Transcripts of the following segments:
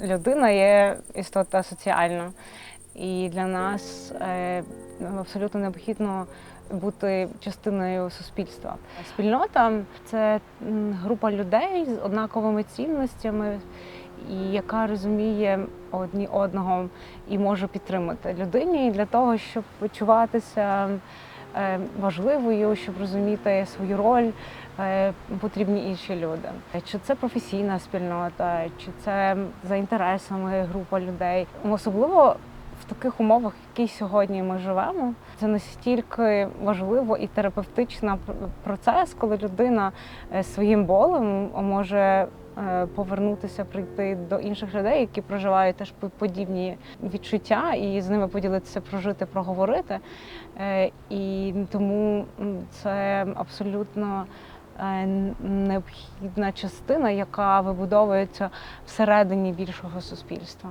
людина є істота соціальна, і для нас е, абсолютно необхідно бути частиною суспільства. Спільнота це група людей з однаковими цінностями, і яка розуміє одні одного і може підтримати людині для того, щоб почуватися важливою, щоб розуміти свою роль, е, потрібні інші люди. Чи це професійна спільнота, чи це за інтересами група людей. Особливо таких умовах, яких сьогодні ми живемо, це настільки важливо і терапевтичний процес, коли людина е, своїм болем може е, повернутися, прийти до інших людей, які проживають теж по- подібні відчуття, і з ними поділитися, прожити, проговорити. Е, І тому це абсолютно необхідна частина, яка вибудовується всередині більшого суспільства.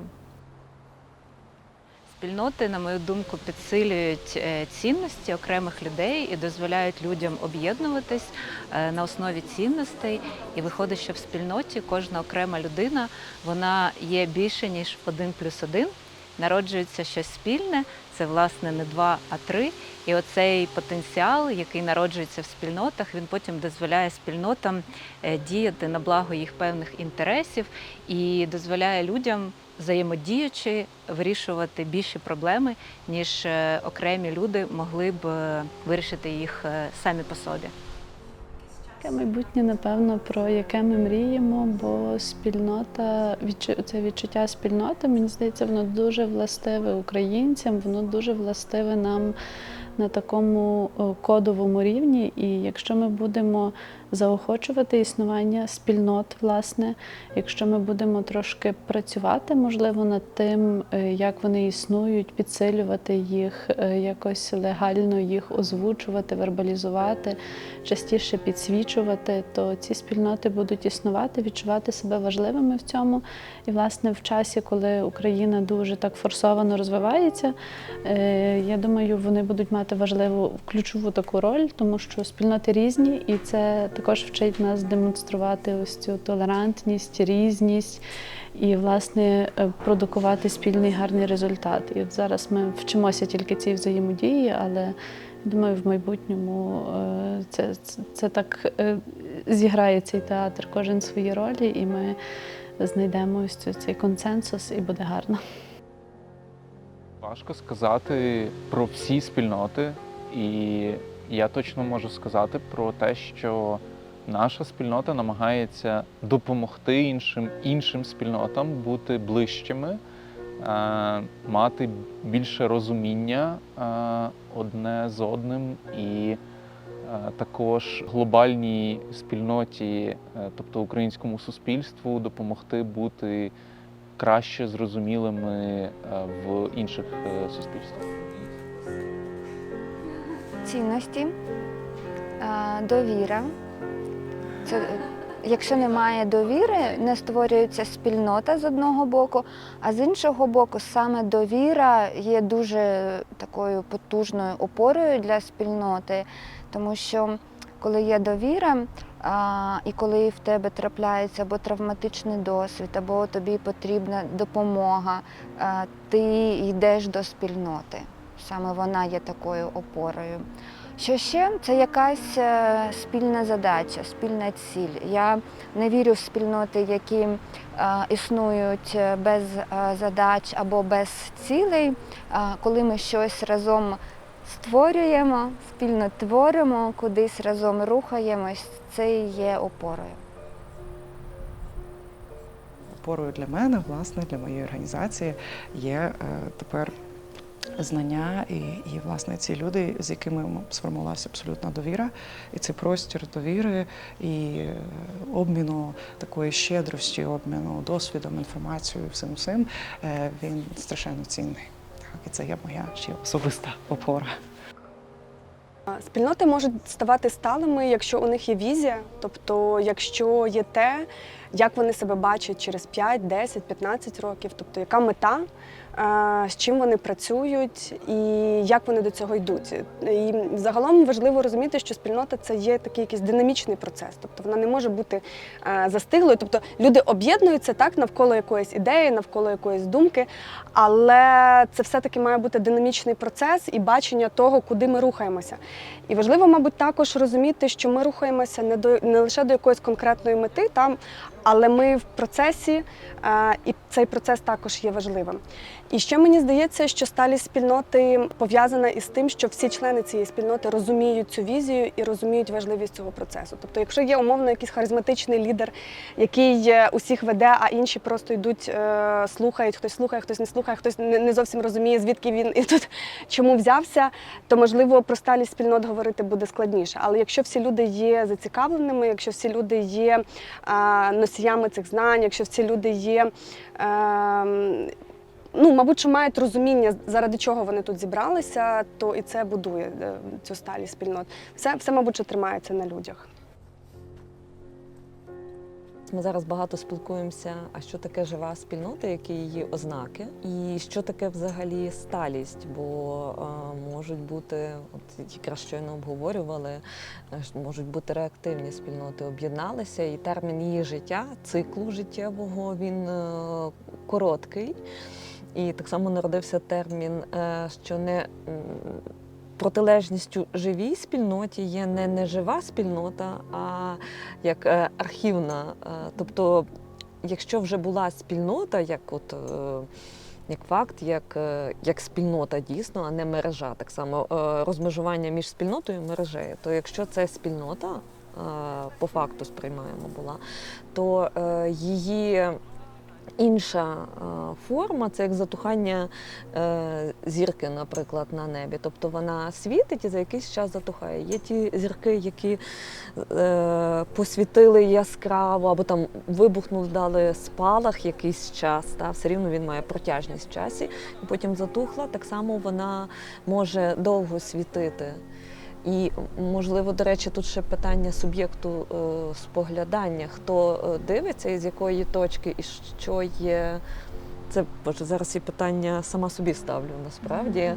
Спільноти, на мою думку, підсилюють е, цінності окремих людей і дозволяють людям об'єднуватись е, на основі цінностей. І виходить, що в спільноті кожна окрема людина вона є більше ніж один плюс один. Народжується щось спільне, це власне не два, а три. І оцей потенціал, який народжується в спільнотах, він потім дозволяє спільнотам е, діяти на благо їх певних інтересів і дозволяє людям взаємодіючи вирішувати більші проблеми, ніж е, окремі люди могли б е, вирішити їх е, самі по собі. Таке майбутнє, напевно, про яке ми мріємо, бо спільнота, це відчуття спільноти, мені здається, воно дуже властиве українцям, воно дуже властиве нам на такому кодовому рівні. І якщо ми будемо заохочувати існування спільнот, власне, якщо ми будемо трошки працювати, можливо, над тим, е, як вони існують, підсилювати їх, е, якось легально їх озвучувати, вербалізувати, частіше підсвічувати, то ці спільноти будуть існувати, відчувати себе важливими в цьому. І, власне, в часі, коли Україна дуже так форсовано розвивається, е, я думаю, вони будуть мати важливу ключову таку роль, тому що спільноти різні, і це також вчить нас демонструвати ось цю толерантність, різність. І, власне, е, продукувати спільний гарний результат. І от зараз ми вчимося тільки цій взаємодії, але Думаю, в майбутньому е, це, це, так е, зіграє цей театр кожен свої ролі, і ми знайдемо ось цю- цей консенсус, і буде гарно. Важко сказати про всі спільноти, і я точно можу сказати про те, що наша спільнота намагається допомогти іншим іншим спільнотам бути ближчими, е, мати більше розуміння е, одне з одним і е, також глобальній спільноті, тобто українському суспільству, допомогти бути краще зрозумілими в інших суспільствах. цінності, довіра. Це, якщо немає довіри, не створюється спільнота з одного боку, а з іншого боку, саме довіра є дуже такою потужною опорою для спільноти, тому що коли є довіра, а, і коли в тебе трапляється або травматичний досвід, або тобі потрібна допомога, а, ти йдеш до спільноти. Саме вона є такою опорою. Що ще це якась е, спільна задача, спільна ціль. Я не вірю в спільноти, які е, існують е, без задач або без цілей. Коли ми щось разом створюємо, спільно творимо, кудись разом рухаємось, це і є опорою. опорою для мене, власне, для моєї організації є тепер знання і, і власне ці люди, з якими сформувалася абсолютна довіра, і цей простір довіри і е, обміну такої щедрості, обміну досвідом, інформацією, всім всім, е, він страшенно цінний. Так, і це є моя ще особиста опора. Спільноти можуть ставати сталими, якщо у них є візія, тобто якщо є те, як вони себе бачать через 5, 10, 15 років, тобто яка мета, е, з чим вони працюють і як вони до цього йдуть. І загалом важливо розуміти, що спільнота це є такий якийсь динамічний процес, тобто вона не може бути е, застиглою. Тобто люди об'єднуються так навколо якоїсь ідеї, навколо якоїсь думки, але це все-таки має бути динамічний процес і бачення того, куди ми рухаємося. І важливо, мабуть, також розуміти, що ми рухаємося не до не лише до якоїсь конкретної мети, там, але ми в процесі, е, і цей процес також є важливим. І ще мені здається, що сталість спільноти пов'язана із тим, що всі члени цієї спільноти розуміють цю візію і розуміють важливість цього процесу. Тобто, якщо є умовно якийсь харизматичний лідер, який е, усіх веде, а інші просто йдуть, е, слухають, хтось слухає, хтось не слухає, хтось не зовсім розуміє, звідки він і тут чому взявся, то можливо про сталість спільнот говорити буде складніше. Але якщо всі люди є зацікавленими, якщо всі люди є носіями цих знань, якщо всі люди є. Ну, мабуть, що мають розуміння, заради чого вони тут зібралися, то і це будує е, цю сталість спільнот. Все, все, мабуть, що тримається на людях. Ми зараз багато спілкуємося, а що таке жива спільнота, які її ознаки, і що таке взагалі сталість, бо е, можуть бути, от якраз щойно обговорювали, е, можуть бути реактивні спільноти, об'єдналися, і термін її життя, циклу життєвого, він е, короткий. І так само народився термін, е, що не протилежністю живій спільноті є не нежива спільнота, а як е, архівна. Е, Тобто, якщо вже була спільнота, як от. Як факт, як, як спільнота дійсно, а не мережа. Так само розмежування між спільнотою і мережею. То якщо це спільнота, по факту сприймаємо була, то її інша е, форма це як затухання е, зірки, наприклад, на небі. Тобто вона світить і за якийсь час затухає. Є ті зірки, які е, посвітили яскраво, або там вибухнув, дали спалах якийсь час, та, все рівно він має протяжність в часі, і потім затухла. Так само вона може довго світити. І можливо, до речі, тут ще питання суб'єкту е, споглядання, хто е, дивиться і з якої точки, і що є. Це боже, зараз і питання сама собі ставлю насправді. Е,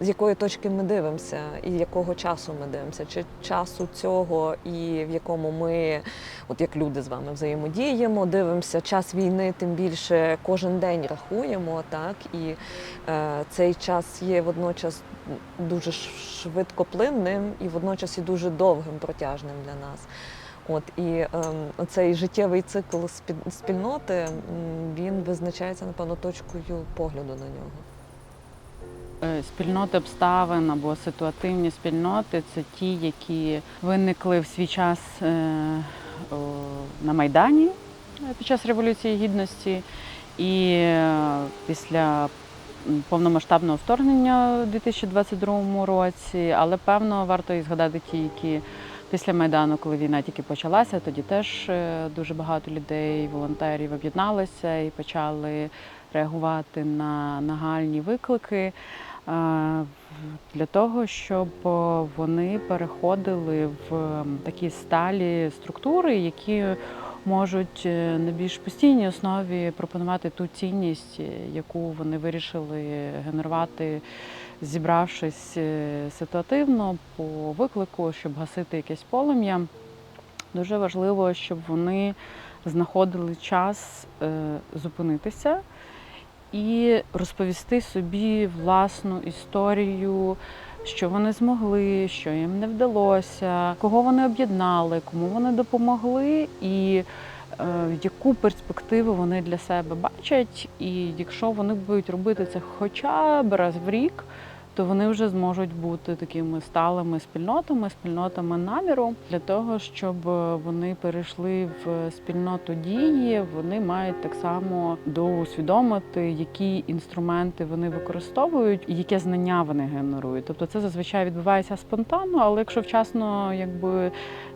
з якої точки ми дивимося, і якого часу ми дивимося, чи часу цього, і в якому ми, от як люди з вами взаємодіємо, дивимося час війни, тим більше кожен день рахуємо, так і е, цей час є водночас дуже швидкоплинним і водночас і дуже довгим, протяжним для нас. От і ем, цей життєвий цикл спі- спільноти він визначається напевно точкою погляду на нього. Е, Спільноти обставин або ситуативні спільноти це ті, які виникли в свій час е, на Майдані е, під час Революції Гідності і після повномасштабного вторгнення у 2022 році. Але певно варто і згадати ті, які після Майдану, коли війна тільки почалася, тоді теж е, дуже багато людей, волонтерів об'єдналися і почали реагувати на нагальні виклики е, для того, щоб е, вони переходили в такі сталі структури, які можуть е, на більш постійній основі пропонувати ту цінність, е, яку вони вирішили генерувати, зібравшись е, ситуативно по виклику, щоб гасити якесь полум'я. Дуже важливо, щоб вони знаходили час зупинитися і розповісти собі власну історію, що вони змогли, що їм не вдалося, кого вони об'єднали, кому вони допомогли, і е, яку перспективу вони для себе бачать. І якщо вони будуть робити це хоча б раз в рік, то вони вже зможуть бути такими сталими спільнотами, спільнотами наміру. Для того, щоб вони перейшли в спільноту дії, вони мають так само доусвідомити, які інструменти вони використовують і яке знання вони генерують. Тобто це зазвичай відбувається спонтанно, але якщо вчасно якби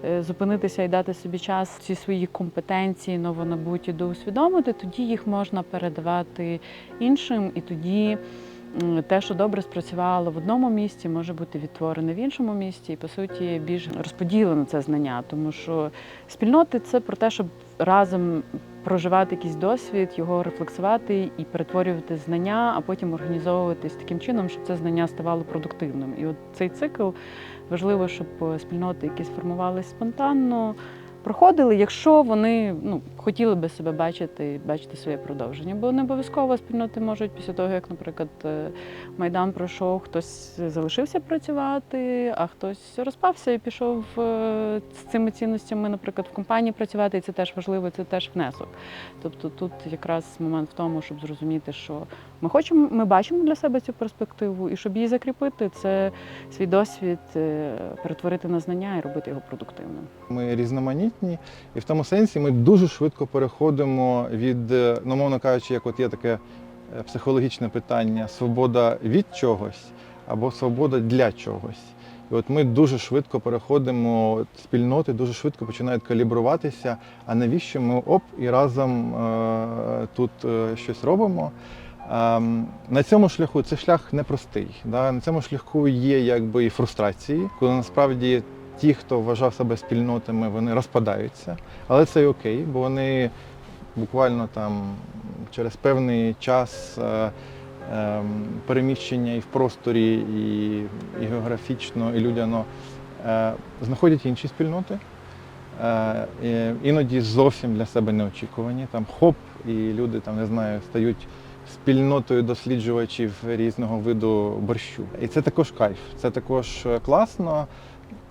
е, зупинитися і дати собі час ці свої компетенції новонабуті доусвідомити, тоді їх можна передавати іншим, і тоді те, що добре спрацювало в одному місці, може бути відтворене в іншому місці, і по суті більш розподілено це знання, тому що спільноти це про те, щоб разом проживати якийсь досвід, його рефлексувати і перетворювати знання, а потім організовуватись таким чином, щоб це знання ставало продуктивним. І от цей цикл важливо, щоб спільноти, які сформувалися спонтанно, проходили, якщо вони ну, хотіли би себе бачити, бачити своє продовження. Бо не обов'язково спільноти можуть після того, як, наприклад, е, Майдан пройшов, хтось залишився працювати, а хтось розпався і пішов е, з цими цінностями, наприклад, в компанії працювати, і це теж важливо, це теж внесок. Тобто тут якраз момент в тому, щоб зрозуміти, що ми хочемо, ми бачимо для себе цю перспективу, і щоб її закріпити, це свій досвід е, перетворити на знання і робити його продуктивним. Ми різноманітні, і в тому сенсі ми дуже швидко переходимо від, е, ну, мовно кажучи, як от є таке е, психологічне питання: свобода від чогось або свобода для чогось. І от ми дуже швидко переходимо, спільноти дуже швидко починають калібруватися. А навіщо ми оп і разом е, тут е, щось робимо? Ем, На цьому шляху це шлях непростий. Да? На цьому шляху є якби і фрустрації, коли насправді ті, хто вважав себе спільнотами, вони розпадаються. Але це й окей, бо вони буквально там через певний час е, ем, переміщення і в просторі, і, і географічно, і людяно е, знаходять інші спільноти. Е, іноді зовсім для себе неочікувані. Там хоп, і люди там не знаю, стають спільнотою досліджувачів різного виду борщу. І це також кайф, це також е, класно.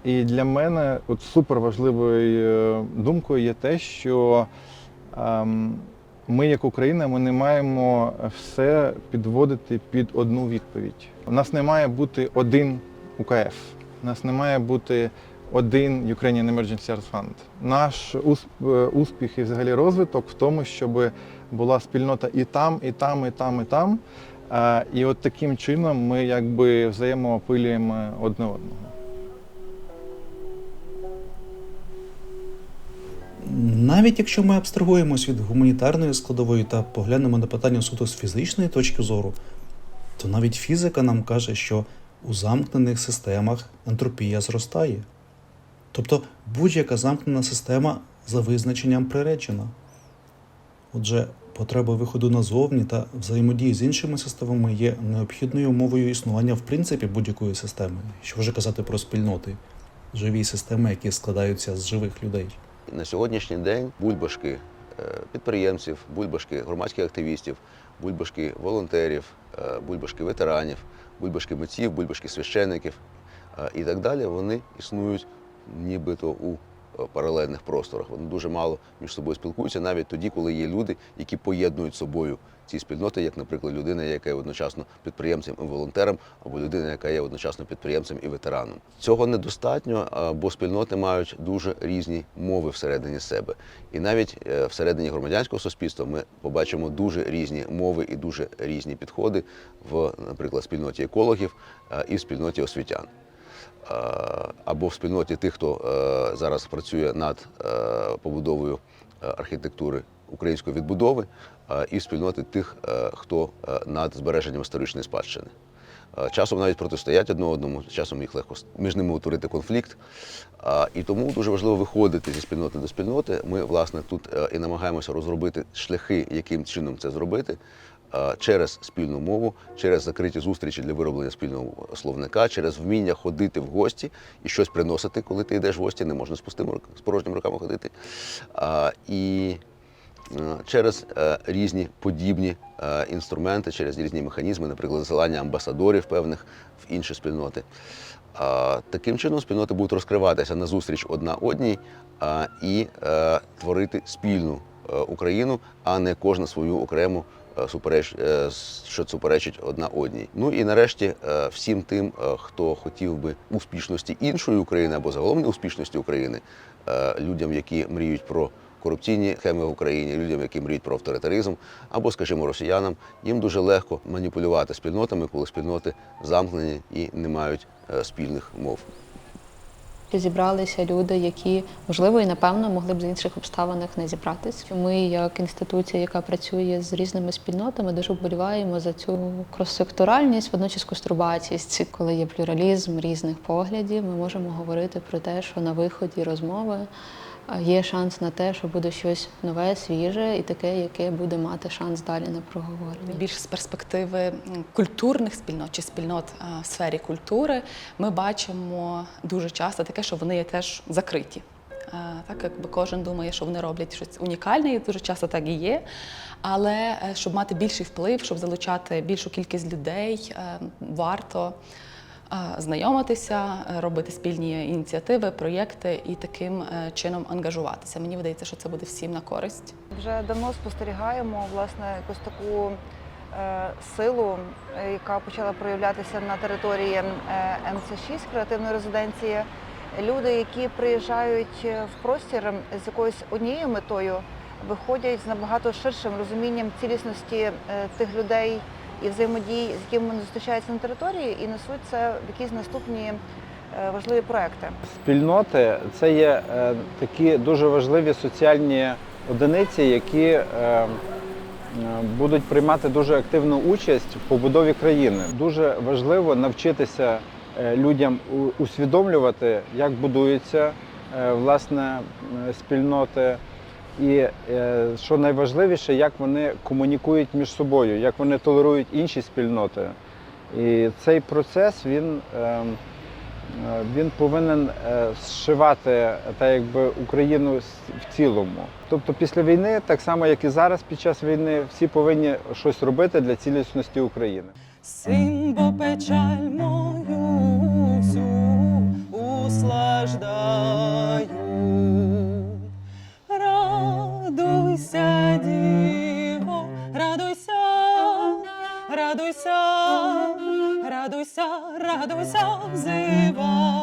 І для мене от супер важливою е, думкою є те, що ем, ми, як Україна, ми не маємо все підводити під одну відповідь. У нас не має бути один УКФ, у нас не має бути один Ukrainian Emergency Arts Fund. Наш е, успіх і взагалі розвиток в тому, щоб була спільнота і там, і там, і там, і там. Е, І от таким чином ми якби взаємоопилюємо одне одного. Навіть якщо ми абстрагуємось від гуманітарної складової та поглянемо на питання суто з фізичної точки зору, то навіть фізика нам каже, що у замкнених системах ентропія зростає. Тобто будь-яка замкнена система за визначенням приречена. Отже, потреба виходу назовні та взаємодії з іншими системами є необхідною умовою існування в принципі будь-якої системи, що вже казати про спільноти, живі системи, які складаються з живих людей. На сьогоднішній день бульбашки е, підприємців, бульбашки громадських активістів, бульбашки волонтерів, е, бульбашки ветеранів, бульбашки митців, бульбашки священників е, і так далі, вони існують нібито у паралельних просторах. Вони дуже мало між собою спілкуються, навіть тоді, коли є люди, які поєднують собою ці спільноти, як, наприклад, людина, яка є одночасно підприємцем і волонтером, або людина, яка є одночасно підприємцем і ветераном. Цього недостатньо, бо спільноти мають дуже різні мови всередині себе. І навіть е, всередині громадянського суспільства ми побачимо дуже різні мови і дуже різні підходи в, наприклад, спільноті екологів е, і в спільноті освітян. Е, Або в спільноті тих, хто е, зараз працює над е, побудовою архітектури української відбудови, і в спільноти тих, хто над збереженням історичної спадщини. Часом навіть протистоять одне одному, часом їх легко між ними утворити конфлікт. І тому дуже важливо виходити зі спільноти до спільноти. Ми, власне, тут і намагаємося розробити шляхи, яким чином це зробити. Е, Через спільну мову, через закриті зустрічі для вироблення спільного словника, через вміння ходити в гості і щось приносити, коли ти йдеш в гості, не можна з пустими з порожніми руками ходити. І е, через е, різні подібні інструменти, через різні механізми, наприклад, засилання амбасадорів певних в інші спільноти. Таким чином спільноти будуть розкриватися назустріч одна одній і творити спільну Україну, а не кожна свою окрему, е, супереч, е, що суперечить одна одній. Ну і нарешті е, всім тим, хто хотів би успішності іншої України або загалом неуспішності України, людям, які мріють про корупційні схеми в Україні, людям, які мріють про авторитаризм, або, скажімо, росіянам, їм дуже легко маніпулювати спільнотами, коли спільноти замкнені і не мають спільних мов. Зібралися люди, які можливо і напевно могли б з інших обставинах не зібратись. Ми, як інституція, яка працює з різними спільнотами, дуже вболіваємо за цю кроссекторальність, водночас кострубатість. Коли є плюралізм різних поглядів, ми можемо говорити про те, що на виході розмови є шанс на те, що буде щось нове, свіже і таке, яке буде мати шанс далі на проговорення. Більш з перспективи культурних спільнот чи спільнот в сфері культури ми бачимо дуже часто таке, що вони є теж закриті. Так якби кожен думає, що вони роблять щось унікальне, і дуже часто так і є. Але е, щоб мати більший вплив, щоб залучати більшу кількість людей, е, варто е, знайомитися, е, робити спільні ініціативи, проєкти і таким е, чином ангажуватися. Мені видається, що це буде всім на користь. Вже давно спостерігаємо власне якусь таку е, силу, яка почала проявлятися на території е, МЦ6 креативної резиденції. Люди, які приїжджають в простір з якоюсь однією метою, виходять з набагато ширшим розумінням цілісності тих людей і взаємодій, з якими вони зустрічаються на території, і несуть це в якісь наступні е, важливі проекти. Спільноти це є е, такі дуже важливі соціальні одиниці, які е, будуть приймати дуже активну участь в побудові країни. Дуже важливо навчитися людям усвідомлювати, як будуються власне спільноти. І е, що найважливіше, як вони комунікують між собою, як вони толерують інші спільноти. І цей процес він, е, е, він повинен е, зшивати та якби Україну в цілому. Тобто після війни, так само як і зараз під час війни, всі повинні щось робити для цілісності України. Син, бо печаль мою всю услаждаю. Радуйся, діво, радуйся, радуйся, радуйся, радуйся, взиваю.